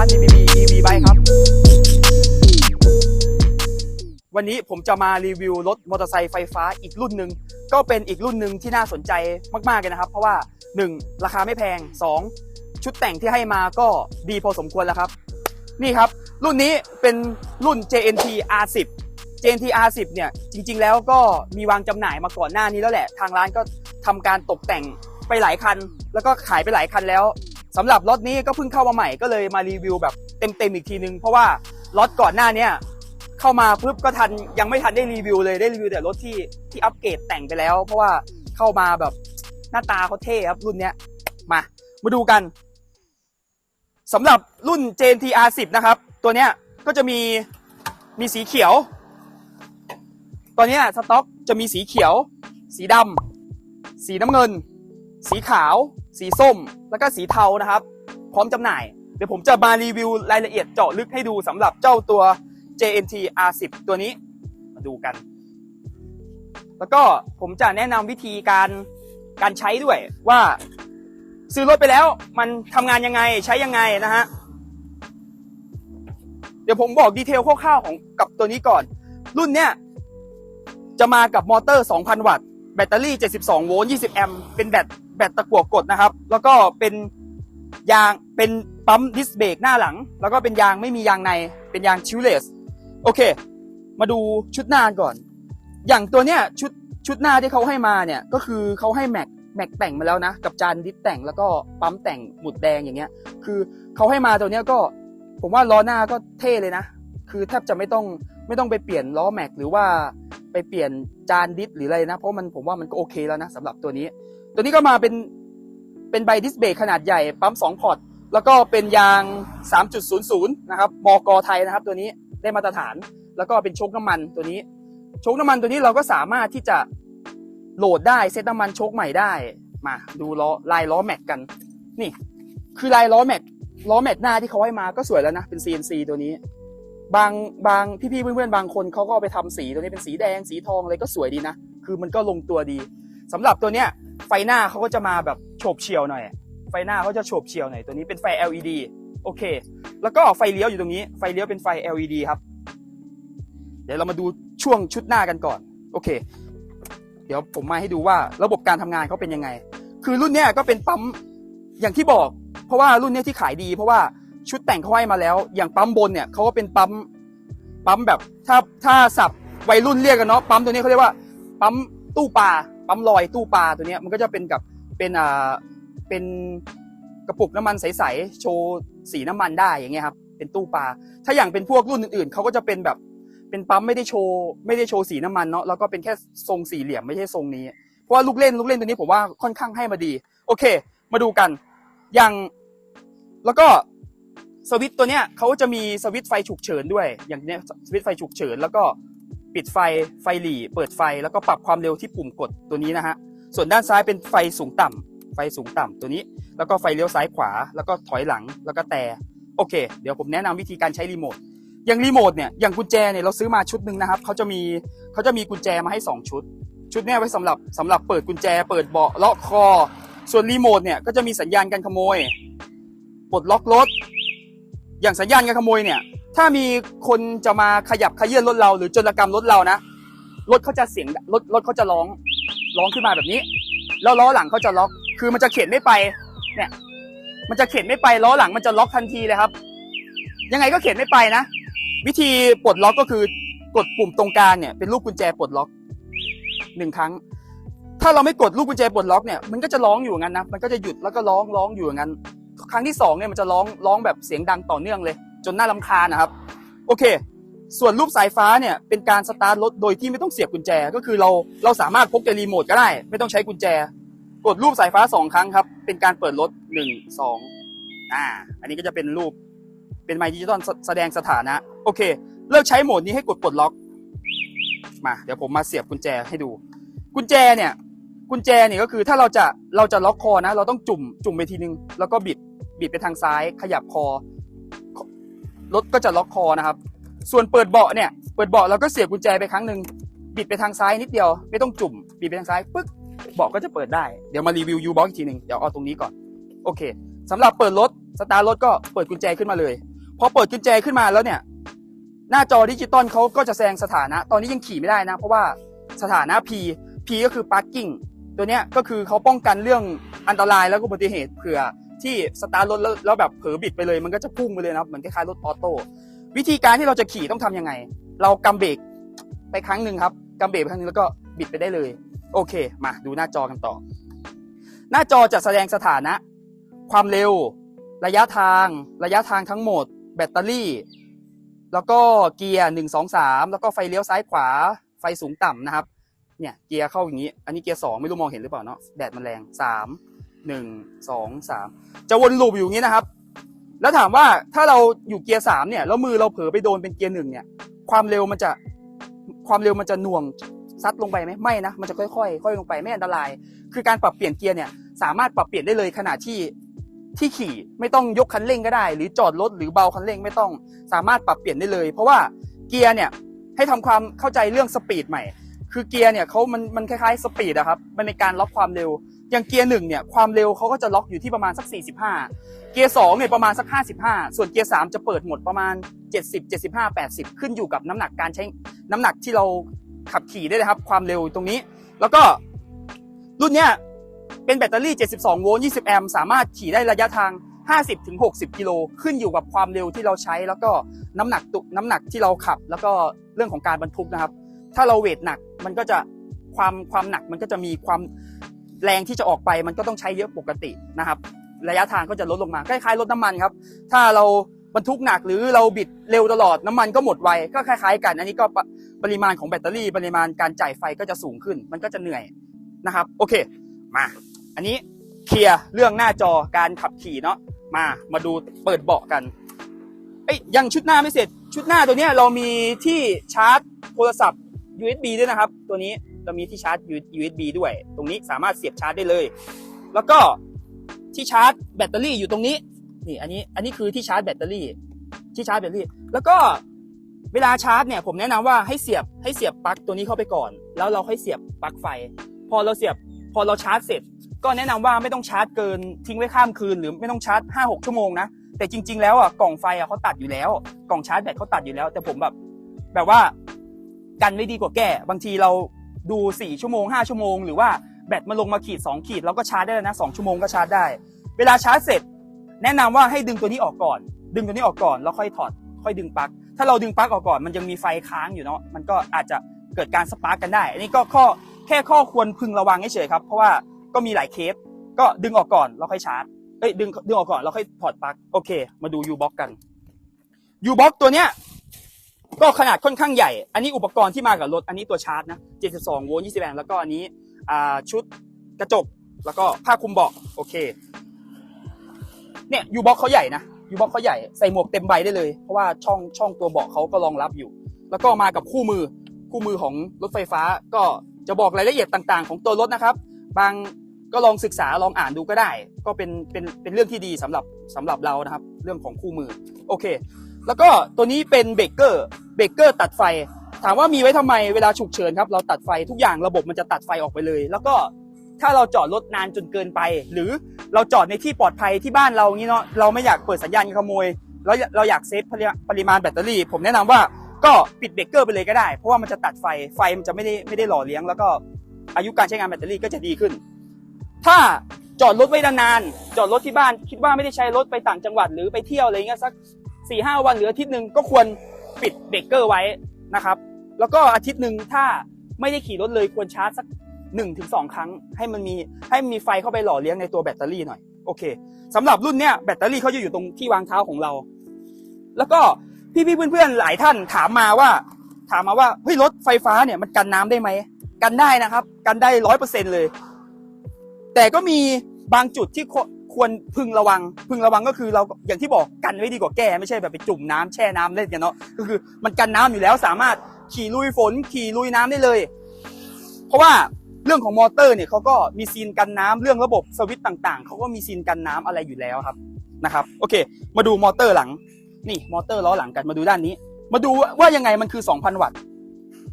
าน DBB EV Bike ครับ วันนี้ผมจะมารีวิวรถมอเตอร์ไซค์ไฟฟ้าอีกรุ่นหนึ่งก็เป็นอีกรุ่นหนึ่งที่น่าสนใจมากๆเลยนะครับ เพราะว่า 1. ราคาไม่แพง 2. ชุดแต่งที่ให้มาก็ดีพอสมควรแล้วครับ นี่ครับ รุ่นนี้เป็นรุ่น JNT R10 JNT R10 เนี่ยจริง ๆ แล้วก็มีวางจำหน่ายมาก่อนหน้านี้แล้วแหละ ทางร้านก็ทำการตกแต่งไปหลายคัน แล้วก็ขายไปหลายคันแล้ว สำหรับรถนี้ก็เพิ่งเข้ามาใหม่ก็เลยมารีวิวแบบเต็มๆอีกทีนึง เพราะว่ารถก่อนหน้าเนี้ยเข้ามาปุ๊บก็ทันยังไม่ทันได้รีวิวเลยได้รีวิวแต่รถที่ที่อัปเกรดแต่งไปแล้ว เพราะว่าเข้ามาแบบหน้าตาเขาเท่ครับรุ่นเนี้ยมามาดูกันสำหรับรุ่น JNT R10 นะครับ ตัวเนี้ยก็จะมีมีสีเขียวตอนเนี้ยสต็อกจะมีสีเขียว สีดำสีน้ำเงิน สีขาวสีส้ม แล้วก็สีเทานะครับ พร้อมจำหน่าย เดี๋ยวผมจะมารีวิวรายละเอียดเจาะลึกให้ดูสำหรับเจ้าตัว JNT R10 ตัวนี้ มาดูกัน แล้วก็ผมจะแนะนำวิธีการการใช้ด้วยว่าซื้อรถไปแล้วมันทำงานยังไงใช้ยังไงนะฮะเดี๋ยวผมบอกดีเทลคร่าวๆของกับตัวนี้ก่อน รุ่นเนี้ยจะมากับมอเตอร์ 2,000 วัตต์ แบตเตอรี่ 72 โวลต์ 20 แอมป์ เป็นแบตแบตตะกั่วกดนะครับ แล้วก็เป็นยาง เป็นปั๊มดิสเบรกหน้าหลัง แล้วก็เป็นยางไม่มียางใน เป็นยางชิวเลส โอเค มาดูชุดหน้าก่อน อย่างตัวเนี้ยชุดชุดหน้าที่เขาให้มาเนี่ย ก็คือเขาให้แม็กแม็กแต่งมาแล้วนะ กับจานดิสแต่งแล้วก็ปั๊มแต่งหมุดแดงอย่างเงี้ย คือเขาให้มาตัวเนี้ยก็ ผมว่าล้อหน้าก็เท่เลยนะ คือแทบจะไม่ต้องไม่ต้องไปเปลี่ยนล้อแม็กหรือว่า ไปเปลี่ยนจานดิสหรืออะไรนะ เพราะมันผมว่ามันก็โอเคแล้วนะสำหรับตัวนี้ ตัวนี้ก็มาเป็นเป็นใบดิสเบรกขนาดใหญ่ปั๊ม2พอร์ตแล้วก็เป็นยาง 3.00 นะครับมกไทยนะครับ ตัวนี้ได้มาตรฐาน แล้วก็เป็นโชคน้ำมันตัวนี้โชคน้ำมันตัวนี้เราก็สามารถที่จะโหลดได้เซตน้ำมันโชคใหม่ได้มาดูล้อลายล้อแม็กกัน นี่ คือลายล้อแม็กล้อแม็กหน้าที่เขาให้มาก็สวยแล้วนะเป็น CNC ตัวนี้ บางบางพี่ๆเพื่อนๆบางคนเขาก็เอาไปทำสีตัวนี้เป็นสีแดงสีทองอะไรก็สวยดีนะ คือมันก็ลงตัวดีสำหรับตัวเนี้ยไฟหน้าเขาก็จะมาแบบโฉบเฉี่ยวหน่อย ไฟหน้าเขาจะโฉบเฉี่ยวหน่อยตัวนี้เป็นไฟ LED โอเค แล้วก็ไฟเลี้ยวอยู่ตรงนี้ ไฟเลี้ยวเป็นไฟ LED ครับ เดี๋ยวเรามาดูช่วงชุดหน้ากันก่อน โอเค เดี๋ยวผมมาให้ดูว่าระบบการทำงานเขาเป็นยังไง คือรุ่นเนี้ยก็เป็นปั๊มอย่างที่บอก เพราะว่ารุ่นเนี้ยที่ขายดี เพราะว่า ชุดแต่งเขาให้มาแล้ว อย่างปั๊มบนเนี่ยเขาก็เป็นปั๊มปั๊มแบบถ้าถ้าสับวัยรุ่นเรียกกันเนาะปั๊มตัวนี้เขาเรียกว่าปั๊มตู้ปลาปั๊มลอยตู้ปลาตัวนี้มันก็จะเป็นกับเป็นอ่าเป็นกระปุกน้ำมันใสๆโชว์สีน้ำมันได้อย่างเงี้ยครับเป็นตู้ปลาถ้าอย่างเป็นพวกรุ่นอื่นๆเขาก็จะเป็นแบบเป็นปั๊มไม่ได้โชว์ไม่ได้โชว์สีน้ำมันเนาะแล้วก็เป็นแค่ทรงสี่เหลี่ยมไม่ใช่ทรงนี้ เพราะว่าลูกเล่นลูกเล่นตัวนี้ผมว่าค่อนข้างให้มาดี โอเค มาดูกัน อย่าง แล้วก็ สวิตตัวเนี้ยเขาจะมีสวิตไฟฉุกเฉินด้วย อย่างเนี้ยสวิตไฟฉุกเฉินแล้วก็ปิดไฟไฟหลีเปิดไฟแล้วก็ปรับความเร็วที่ปุ่มกดตัวนี้นะฮะส่วนด้านซ้ายเป็นไฟสูงต่ำไฟสูงต่ำตัวนี้ แล้วก็ไฟเลี้ยวซ้ายขวา แล้วก็ถอยหลังแล้วก็แต่โอเค เดี๋ยวผมแนะนำวิธีการใช้รีโมทอย่างรีโมทเนี่ยอย่างกุญแจเนี่ยเราซื้อมาชุดหนึ่งนะครับเขาจะมีเขาจะมีกุญแจมาให้สองชุด ชุดนี้ไว้สำหรับสำหรับเปิดกุญแจ เปิดเบาะล็อกคอ ส่วนรีโมทเนี่ยก็จะมีสัญญาณการขโมยปลดล็อกรถ อย่างสัญญาณการขโมยเนี่ย ถ้ามีคนจะมาขยับขยื่นรถเรา หรือจรกรรมรถเรานะรถเขาจะเสียงรถรถเขาจะร้องร้องขึ้นมาแบบนี้ แล้วล้อหลังเขาจะล็อก คือมันจะเข็นไม่ไป เนี่ย มันจะเข็นไม่ไปล้อหลังมันจะล็อกทันทีเลยครับ ยังไงก็เข็นไม่ไปนะ วิธีปลดล็อกก็คือกดปุ่มตรงกลางเนี่ยเป็นลูกกุญแจปลดล็อกหนึ่งครั้ง ถ้าเราไม่กดลูกกุญแจปลดล็อกเนี่ยมันก็จะร้องอยู่งั้นนะ มันก็จะหยุดแล้วก็ร้องร้องอยู่งั้น ครั้งที่สองเนี่ยมันจะร้องร้องแบบเสียงดังต่อเนื่องเลย จนน่ารำคาญนะครับ โอเค ส่วนรูปสายฟ้าเนี่ยเป็นการสตาร์ทรถโดยที่ไม่ต้องเสียบกุญแจ ก็คือเราเราสามารถพกแต่รีโมทก็ได้ ไม่ต้องใช้กุญแจ กดรูปสายฟ้าสองครั้งครับ เป็นการเปิดรถหนึ่งสองอ่า อันนี้ก็จะเป็นรูปเป็นไมค์ดิจิตอลแสดงสถานะ โอเค เลิกใช้โหมดนี้ให้กดปลดล็อก มา เดี๋ยวผมมาเสียบกุญแจให้ดู กุญแจเนี่ยกุญแจเนี่ยก็คือถ้าเราจะเราจะล็อกคอนะ เราต้องจุ่มจุ่มไปทีนึง แล้วก็บิด บิดไปทางซ้าย ขยับคอ รถก็จะล็อกคอนะครับ ส่วนเปิดเบาะเนี่ย เปิดเบาะเราก็เสียบกุญแจไปครั้งหนึ่งบิดไปทางซ้ายนิดเดียว ไม่ต้องจุ่ม บิดไปทางซ้ายปึ๊กเบาะก็จะเปิดได้ เดี๋ยวมารีวิวยูบ็อกอีกทีหนึ่งเดี๋ยวเอาตรงนี้ก่อน โอเคสำหรับเปิดรถ สตาร์รถก็เปิดกุญแจขึ้นมาเลย พอเปิดกุญแจขึ้นมาแล้วเนี่ย หน้าจอดิจิตอลเขาก็จะแสดงสถานะ ตอนนี้ยังขี่ไม่ได้นะ เพราะว่าสถานะ P P ก็คือ parking ตัวเนี้ยก็คือเขาป้องกันเรื่องอันตรายแล้วก็อุบัติเหตุเผื่อ ที่สตาร์ทรถแล้วแล้วแบบเผลอบิดไปเลย มันก็จะพุ่งไปเลยนะครับเหมือนคล้ายๆรถออโต้วิธีการที่เราจะขี่ต้องทำยังไง เรากำเบรกไปครั้งหนึ่งครับกำเบรกครั้งนึงแล้วก็บิดไปได้เลย โอเค มาดูหน้าจอกันต่อ หน้าจอจะแสดงสถานะ ความเร็ว ระยะทาง ระยะทางทั้งหมด แบตเตอรี่ แล้วก็เกียร์หนึ่งสองสามแล้วก็ไฟเลี้ยวซ้ายขวา ไฟสูงต่ำนะครับ เนี่ยเกียร์เข้าอย่างนี้ อันนี้เกียร์สองไม่รู้มองเห็นหรือเปล่าเนาะแดดมันแรงสาม หนึ่งสองสามจะวนลูปอยู่อย่างนี้นะครับ แล้วถามว่าถ้าเราอยู่เกียร์สามเนี่ยแล้วมือเราเผลอไปโดนเป็นเกียร์หนึ่งเนี่ย ความเร็วมันจะความเร็วมันจะหน่วงซัดลงไปไหมไม่นะมันจะค่อยๆค่อยลงไปไม่อันตราย คือการปรับเปลี่ยนเกียร์เนี่ยสามารถปรับเปลี่ยนได้เลยขณะที่ที่ขี่ไม่ต้องยกคันเร่งก็ได้ หรือจอดรถหรือเบาคันเร่งไม่ต้องสามารถปรับเปลี่ยนได้เลย เพราะว่าเกียร์เนี่ยให้ทำความเข้าใจเรื่องสปีดใหม่ คือเกียร์เนี่ยเขามันมันคล้ายๆสปีดอะครับมันในการล็อกความเร็ว อย่างเกียร์หนึ่งเนี่ยความเร็วเขาก็จะล็อกอยู่ที่ประมาณสัก 45 เกียร์สองเนี่ยประมาณสัก 55 ส่วนเกียร์สามจะเปิดหมดประมาณ 70 75 80 ขึ้นอยู่กับน้ำหนักการใช้น้ำหนักที่เราขับขี่ได้เลยครับ ความเร็วตรงนี้ แล้วก็รุ่นเนี้ยเป็นแบตเตอรี่ 72 โวลต์ 20 แอมป์สามารถขี่ได้ระยะทาง 50ถึง60 กิโลขึ้นอยู่กับความเร็วที่เราใช้ แล้วก็น้ำหนักตุน้ำหนักที่เราขับ แล้วก็เรื่องของการบรรทุกนะครับ ถ้าเราเวทหนักมันก็จะความความหนักมันก็จะมีความ แรงที่จะออกไปมันก็ต้องใช้เยอะปกตินะครับระยะทางก็จะลดลงมาคล้ายๆรถน้ำมันครับ ถ้าเราบรรทุกหนักหรือเราบิดเร็วตลอดน้ำมันก็หมดไวก็คล้ายๆ กัน อันนี้ก็ปปริมาณของแบตเตอรี่ปริมาณการจ่ายไฟก็จะสูงขึ้น มันก็จะเหนื่อยนะครับ โอเคมา อันนี้เคลียร์เรื่องหน้าจอการขับขี่เนาะมามาดูเปิดเบาะกันเอ้ยยังชุดหน้าไม่เสร็จ ชุดหน้าตัวนี้เรามีที่ชาร์จโทรศัพท์ USB ด้วยนะครับ ตัวนี้ เรามีที่ชาร์จ USB ด้วย ตรงนี้สามารถเสียบชาร์จได้เลย แล้วก็ที่ชาร์จแบตเตอรี่อยู่ตรงนี้นี่อันนี้อันนี้คือที่ชาร์จแบตเตอรี่ ที่ชาร์จแบตเตอรี่ แล้วก็เวลาชาร์จเนี่ยผมแนะนำว่าให้เสียบให้เสียบปลั๊กตัวนี้เข้าไปก่อน แล้วเราค่อยเสียบปลั๊กไฟ พอเราเสียบพอเราชาร์จเสร็จ ก็แนะนำว่าไม่ต้องชาร์จเกินทิ้งไว้ข้ามคืน หรือไม่ต้องชาร์จ5 6ชั่วโมงนะแต่จริง ๆ แล้วอะกล่องไฟอะเขาตัดอยู่แล้ว กล่องชาร์จแบตเขาตัดอยู่แล้ว แต่ผมแบบ แบบว่ากันไม่ดีกว่าแก้บางทีเรา ดู 4 ชั่วโมง 5 ชั่วโมง หรือว่าแบตมาลงมาขีด 2 ขีดเราก็ชาร์จได้แล้วนะ 2 ชั่วโมงก็ชาร์จได้ เวลาชาร์จเสร็จ แนะนำว่าให้ดึงตัวนี้ออกก่อน ดึงตัวนี้ออกก่อนแล้วค่อยถอด ค่อยดึงปลั๊ก ถ้าเราดึงปลั๊กออกก่อนมันยังมีไฟค้างอยู่เนาะ มันก็อาจจะเกิดการสปาร์กกันได้ อันนี้ก็ข้อแค่ข้อควรพึงระวังเฉยๆครับ เพราะว่าก็มีหลายเคส ก็ดึงออกก่อนแล้วค่อยชาร์จ เอ้ยดึงดึงออกก่อนแล้วค่อยถอดปลั๊ก โอเค มาดู U-Box กัน U-Box ตัวเนี้ย ก็ขนาดค่อนข้างใหญ่ อันนี้อุปกรณ์ที่มากับรถ อันนี้ตัวชาร์จนะ 72 โวลต์ 20 แอมป์ แล้วก็อันนี้ชุดกระจก แล้วก็ผ้าคลุมเบาะ โอเค เนี่ยยูบ็อกเขาใหญ่นะยูบ็อกเขาใหญ่ ใส่หมวกเต็มใบได้เลย เพราะว่าช่องช่องตัวเบาะเขาก็รองรับอยู่ แล้วก็มากับคู่มือ คู่มือของรถไฟฟ้า ก็จะบอกรายละเอียดต่าง ๆ ของตัวรถนะครับ บางก็ลองศึกษาลองอ่านดูก็ได้ ก็เป็นเป็นเป็นเรื่องที่ดีสำหรับสำหรับเรานะครับ เรื่องของคู่มือ โอเค แล้วก็ตัวนี้เป็นเบรกเกอร์เบรกเกอร์ตัดไฟ ถามว่ามีไว้ทำไมเวลาฉุกเฉินครับเราตัดไฟทุกอย่างระบบมันจะตัดไฟออกไปเลย แล้วก็ถ้าเราจอดรถนานจนเกินไป หรือเราจอดในที่ปลอดภัยที่บ้านเรางี้เนาะเราไม่อยากเปิดสัญญาณขโมยแล้วเราอยากเซฟปริมาณแบตเตอรี่ ผมแนะนำว่าก็ปิดเบรกเกอร์ไปเลยก็ได้ เพราะว่ามันจะตัดไฟไฟมันจะไม่ได้ไม่ได้หล่อเลี้ยง แล้วก็อายุการใช้งานแบตเตอรี่ก็จะดีขึ้น ถ้าจอดรถไว้นานๆจอดรถที่บ้านคิดว่าไม่ได้ใช้รถไปต่างจังหวัดหรือไปเที่ยวอะไรเงี้ยสัก สี่ห้าวันหรืออาทิตย์หนึ่งก็ควรปิดเบรกเกอร์ไว้นะครับ แล้วก็อาทิตย์หนึ่งถ้าไม่ได้ขี่รถเลยควรชาร์จสักหนึ่งถึงสองครั้ง ให้มันมีให้มีไฟเข้าไปหล่อเลี้ยงในตัวแบตเตอรี่หน่อยโอเคสำหรับรุ่นเนี้ยแบตเตอรี่เขาจะอยู่ตรงที่วางเท้าของเรา แล้วก็พี่ๆเพื่อนๆหลายท่านถามมาว่า ถามมาว่าเฮ้ยรถไฟฟ้าเนี่ยมันกันน้ำได้ไหมกันได้นะครับ กันได้ร้อยเปอร์เซ็นเลย แต่ก็มีบางจุดที่ ควรพึงระวัง พึงระวังก็คือเราอย่างที่บอกกันไว้ดีกว่าแก้ไม่ใช่แบบไปจุ่มน้ำแช่น้ำเล่นกันเนาะก็คือมันกันน้ำอยู่แล้วสามารถขี่ลุยฝนขี่ลุยน้ำได้เลย เพราะว่าเรื่องของมอเตอร์เนี่ยเขาก็มีซีนกันน้ำเรื่องระบบสวิตต่างๆเขาก็มีซีนกันน้ำอะไรอยู่แล้วครับนะครับ โอเค มาดูมอเตอร์หลัง นี่มอเตอร์ล้อหลังกันมาดูด้านนี้ มาดูว่ายังไงมันคือ 2,000 วัตต์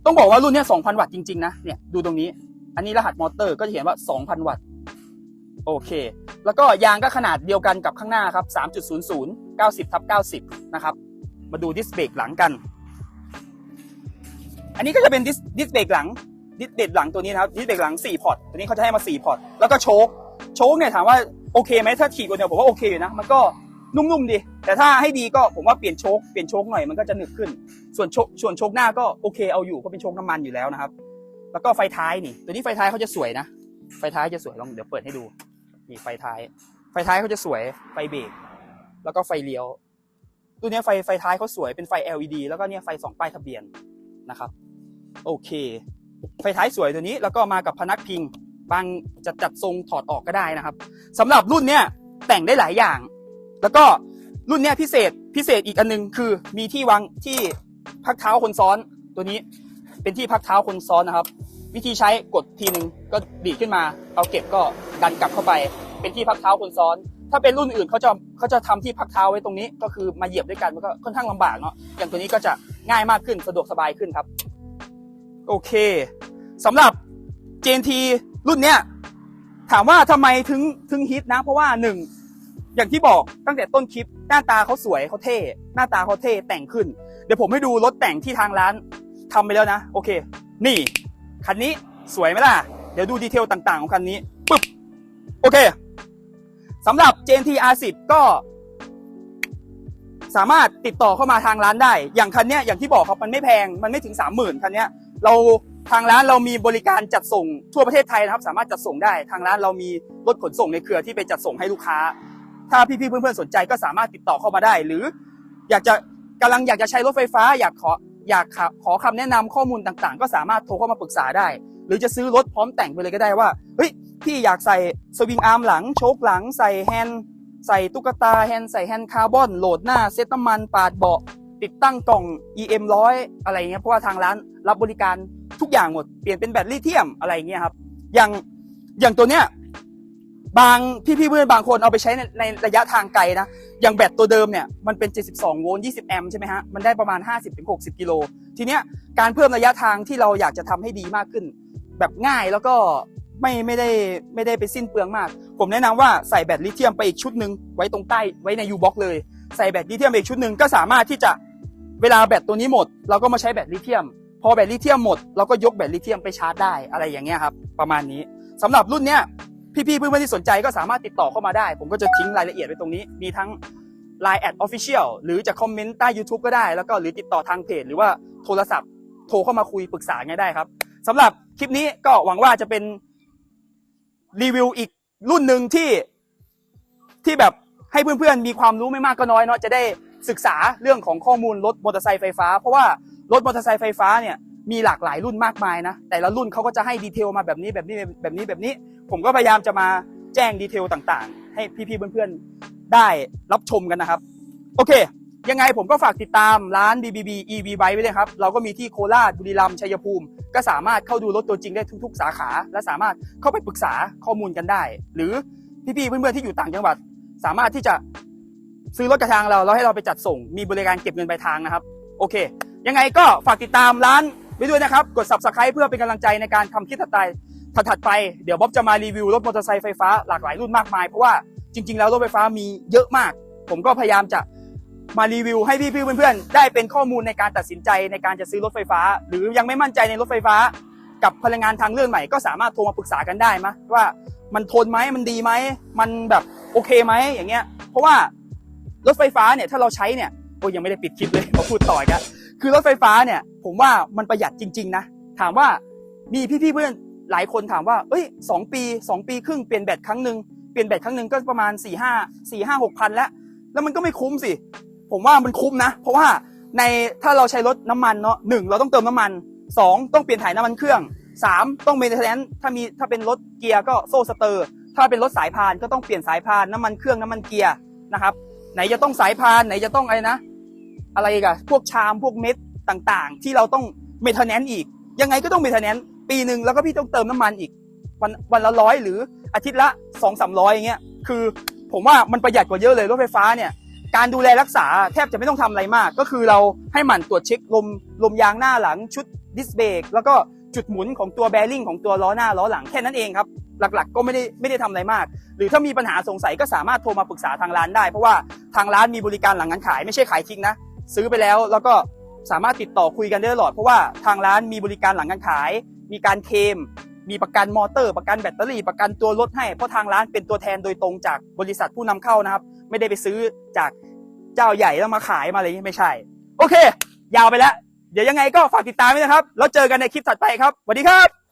ต้องบอกว่ารุ่นนี้2,000 วัตต์จริงๆนะเนี่ยดูตรงนี้ อันนี้รหัสมอเตอร์ก็จะเห็นว่า 2,000 วัตต์ โอเค แล้วก็ยางก็ขนาดเดียวกันกับข้างหน้าครับ 3.00 90ทับ90 นะครับ มาดูดิสเบรกหลังกัน อันนี้ก็จะเป็นดิสดิสเบรกหลัง ดิสเบรกหลังตัวนี้นะครับ ดิสเบรกหลัง 4 พอร์ต ตัวนี้เขาจะให้มา 4 พอร์ต แล้วก็โชคโชคเนี่ยถามว่าโอเคไหมถ้าถีบคนเดียวผมว่าโอเคอยู่นะ มันก็นุ่มๆดี แต่ถ้าให้ดีก็ผมว่าเปลี่ยนโชคเปลี่ยนโชคหน่อยมันก็จะหนึบขึ้น ส่วนโชคส่วนโชคหน้าก็โอเคเอาอยู่ เพราะเป็นโชคน้ำมันอยู่แล้วนะครับ แล้วก็ไฟท้ายนี่ ตัวนี้ไฟท้ายเขาจะสวยนะ ไฟท้ายจะสวยลองเดี๋ยวเปิดให้ดู นี่ไฟท้าย ไฟท้ายเขาจะสวยไฟเบรกแล้วก็ไฟเลี้ยวตัวนี้ไฟไฟท้ายเขาสวยเป็นไฟ LED แล้วก็เนี่ยไฟสองป้ายทะเบียนนะครับ โอเค ไฟท้ายสวยตัวนี้แล้วก็มากับพนักพิงบางจะจัดทรงถอดออกก็ได้นะครับสำหรับรุ่นเนี้ยแต่งได้หลายอย่าง แล้วก็รุ่นเนี้ยพิเศษพิเศษอีกอันหนึงคือมีที่วางที่พักเท้าคนซ้อนตัวนี้ เป็นที่พักเท้าคนซ้อนนะครับ วิธีใช้กดทีหนึ่งก็ดีดขึ้นมา เอาเก็บก็ดันกลับเข้าไป เป็นที่พักเท้าคนซ้อน ถ้าเป็นรุ่นอื่นเขาจะเขาจะทำที่พักเท้าไว้ตรงนี้ ก็คือมาเหยียบด้วยกันมันก็ค่อนข้างลำบากเนาะอย่างตัวนี้ก็จะง่ายมากขึ้นสะดวกสบายขึ้นครับ โอเคสำหรับ JNT รุ่นเนี้ยถามว่าทำไมถึงถึงฮิตนะ เพราะว่าหนึ่งอย่างที่บอกตั้งแต่ต้นคลิป หน้าตาเขาสวยเขาเท่ หน้าตาเขาเท่แต่งขึ้น เดี๋ยวผมให้ดูรถแต่งที่ทางร้านทำไปแล้วนะ โอเค นี่ คันนี้สวยไหมล่ะ เดี๋ยวดูดีเทลต่างๆ ของคันนี้ปึ๊บโอเคสำหรับ JNT R10 ก็ สามารถติดต่อเข้ามาทางร้านได้ อย่างคันเนี้ยอย่างที่บอกครับมันไม่แพงมันไม่ถึง 30,000คันเนี้ยเราทางร้านเรามีบริการจัดส่งทั่วประเทศไทยนะครับ สามารถจัดส่งได้ ทางร้านเรามีรถขนส่งในเครือที่ไปจัดส่งให้ลูกค้า ถ้าพี่ๆเพื่อนๆสนใจก็สามารถติดต่อเข้ามาได้ หรือ อยากจะกำลังอยากจะใช้รถไฟฟ้า อยากขอ อยากขอขอคำแนะนำข้อมูลต่างๆ ก็สามารถโทรเข้ามาปรึกษาได้ หรือจะซื้อรถพร้อมแต่งไปเลยก็ได้ว่าเฮ้ยพี่อยากใส่สวิงอาร์มหลังโชคหลัง ใส่แฮนด์ใส่ตุ๊กตาแฮนด์ใส่แฮนด์คาร์บอนโหลดหน้าเซตน้ำมันปาดเบาะติดตั้งกล่อง EM 100อะไรเงี้ยเพราะว่าทางร้านรับบริการทุกอย่างหมดเปลี่ยนเป็นแบตลิเธียมอะไรเงี้ยครับอย่างอย่างตัวเนี้ย บางพี่ๆเพื่อนบางคนเอาไปใช้ในในระยะทางไกลนะ อย่างแบตตัวเดิมเนี่ยมันเป็น 72 โวลต์ 20 แอมป์ใช่ไหมฮะ มันได้ประมาณ 50-60 กิโล ทีเนี้ยการเพิ่มระยะทางที่เราอยากจะทำให้ดีมากขึ้น แบบง่ายแล้วก็ไม่ไม่ได้ไม่ได้ไปสิ้นเปลืองมาก ผมแนะนำว่าใส่แบตลิเธียมไปอีกชุดหนึ่งไว้ตรงใต้ไว้ในยูบ็อกเลย ใส่แบตลิเธียมไปอีกชุดหนึ่งก็สามารถที่จะเวลาแบตตัวนี้หมด เราก็มาใช้แบตลิเธียม พอแบตลิเธียมหมดเราก็ยกแบตลิเธียมไปชาร์จได้อะไรอย่างเงี้ยครับประมาณนี้สำหรับรุ่นเนี้ย พี่ๆเพื่อนๆที่สนใจก็สามารถติดต่อเข้ามาได้ ผมก็จะทิ้งรายละเอียดไว้ตรงนี้ มีทั้ง Line แอด Official หรือจะคอมเมนต์ใต้ YouTube ก็ได้ แล้วก็หรือติดต่อทางเพจ หรือว่าโทรศัพท์โทรเข้ามาคุยปรึกษาไงได้ครับสำหรับคลิปนี้ก็หวังว่าจะเป็นรีวิวอีกรุ่นหนึ่งที่ที่แบบให้เพื่อนๆ มีความรู้ไม่มากก็น้อยเนาะจะได้ศึกษาเรื่องของข้อมูลรถมอเตอร์ไซค์ไฟฟ้า เพราะว่ารถมอเตอร์ไซค์ไฟฟ้าเนี่ย มีหลากหลายรุ่นมากมายนะ แต่ละรุ่นเขาก็จะให้ดีเทลมาแบบนี้แบบนี้แบบนี้แบบนี้ ผมก็พยายามจะมาแจ้งดีเทลต่างๆ ให้พี่ๆเพื่อนๆได้รับชมกันนะครับ โอเค ยังไงผมก็ฝากติดตามร้าน BBB EV Bike ไว้เลยครับ เราก็มีที่โคราชบุรีรัมย์ชัยภูมิ ก็สามารถเข้าดูรถตัวจริงได้ทุก ๆ สาขา และสามารถเข้าไปปรึกษาข้อมูลกันได้ หรือพี่ๆเพื่อนๆที่อยู่ต่างจังหวัด สามารถที่จะซื้อรถกระทางเราแล้วให้เราไปจัดส่ง มีบริการเก็บเงินปลายทางนะครับ โอเค ยังไงก็ฝากติดตามร้าน ไว้ด้วยนะครับ กด subscribe เพื่อเป็นกำลังใจในการทำคลิปถัดไปถัดไป เดี๋ยวบ๊อบจะมารีวิวรถมอเตอร์ไซค์ไฟฟ้าหลากหลายรุ่นมากมาย เพราะว่าจริง ๆ แล้วรถไฟฟ้ามีเยอะมาก ผมก็พยายามจะมารีวิวให้พี่ๆเพื่อนๆได้เป็นข้อมูลในการตัดสินใจในการจะซื้อรถไฟฟ้า หรือยังไม่มั่นใจในรถไฟฟ้า กับพลังงานทางเลือกใหม่ก็สามารถโทรมาปรึกษากันได้มะว่ามันทนไหมมันดีไหมมันแบบโอเคไหมอย่างเงี้ย เพราะว่ารถไฟฟ้าเนี่ยถ้าเราใช้เนี่ยโอ้ยังไม่ได้ปิดคลิปเลยมาพูดต่ออีกัน คือรถไฟฟ้าเนี่ย ผมว่ามันประหยัดจริง ๆ นะ ถามว่ามีพี่ๆเพื่อนหลายคนถามว่า เอ้ยสองปีสองปีครึ่งเปลี่ยนแบตครั้งหนึ่งเปลี่ยนแบตครั้งหนึ่งก็ประมาณ4ี่ห้าสี่ห้าหกพันแล้ว แล้วมันก็ไม่คุ้มสิ ผมว่ามันคุ้มนะ เพราะว่าในถ้าเราใช้รถน้ำมันเนาะหนึ่งเราต้องเติมน้ำมันสองต้องเปลี่ยนถ่ายน้ำมันเครื่องสามต้องเมนเทนแนนถ้ามีถ้าเป็นรถเกียร์ก็โซ่สเตอร์ ถ้าเป็นรถสายพานก็ต้องเปลี่ยนสายพานน้ำมันเครื่องน้ำมันเกียร์นะครับไหนจะต้องสายพานไหนจะต้องอะไรนะ อะไรกันพวกชามพวกเม็ดต่างๆ ที่เราต้องเมนเทนแนนอีก ยังไงก็ต้องเมนเทนแนนปีหนึ่งแล้วก็พี่ต้องเติมน้ำมันอีก วันวันละร้อยหรืออาทิตย์ละสองสามร้อยอย่างเงี้ยคือผมว่ามันประหยัดกว่าเยอะเลยรถไฟฟ้าเนี่ยการดูแลรักษาแทบจะไม่ต้องทำอะไรมาก ก็คือเราให้หมั่นตรวจเช็คลมลมยางหน้าหลังชุดดิสเบรกแล้วก็จุดหมุนของตัวแบริ่งของตัวล้อหน้าล้อหลังแค่นั้นเองครับ หลักๆ ก็ไม่ได้ไม่ได้ทำอะไรมาก หรือถ้ามีปัญหาสงสัยก็สามารถโทรมาปรึกษาทางร้านได้ เพราะว่าทางร้านมีบริการหลังการขายไม่ใช่ขายทิ้งนะ ซื้อไปแล้วแล้วก็สามารถติดต่อคุยกันได้ตลอด เพราะว่าทางร้านมีบริการหลังการขาย มีการเคม มีประกันมอเตอร์ ประกันแบตเตอรี่ประกันตัวรถให้ เพราะทางร้านเป็นตัวแทนโดยตรงจากบริษัทผู้นำเข้านะครับ ไม่ได้ไปซื้อจากเจ้าใหญ่แล้วมาขายมาอะไรอย่างนี้ไม่ใช่ โอเค ยาวไปแล้ว เดี๋ยวยังไงก็ฝากติดตามด้วยนะครับ แล้วเจอกันในคลิปถัดไปครับสวัสดีครับ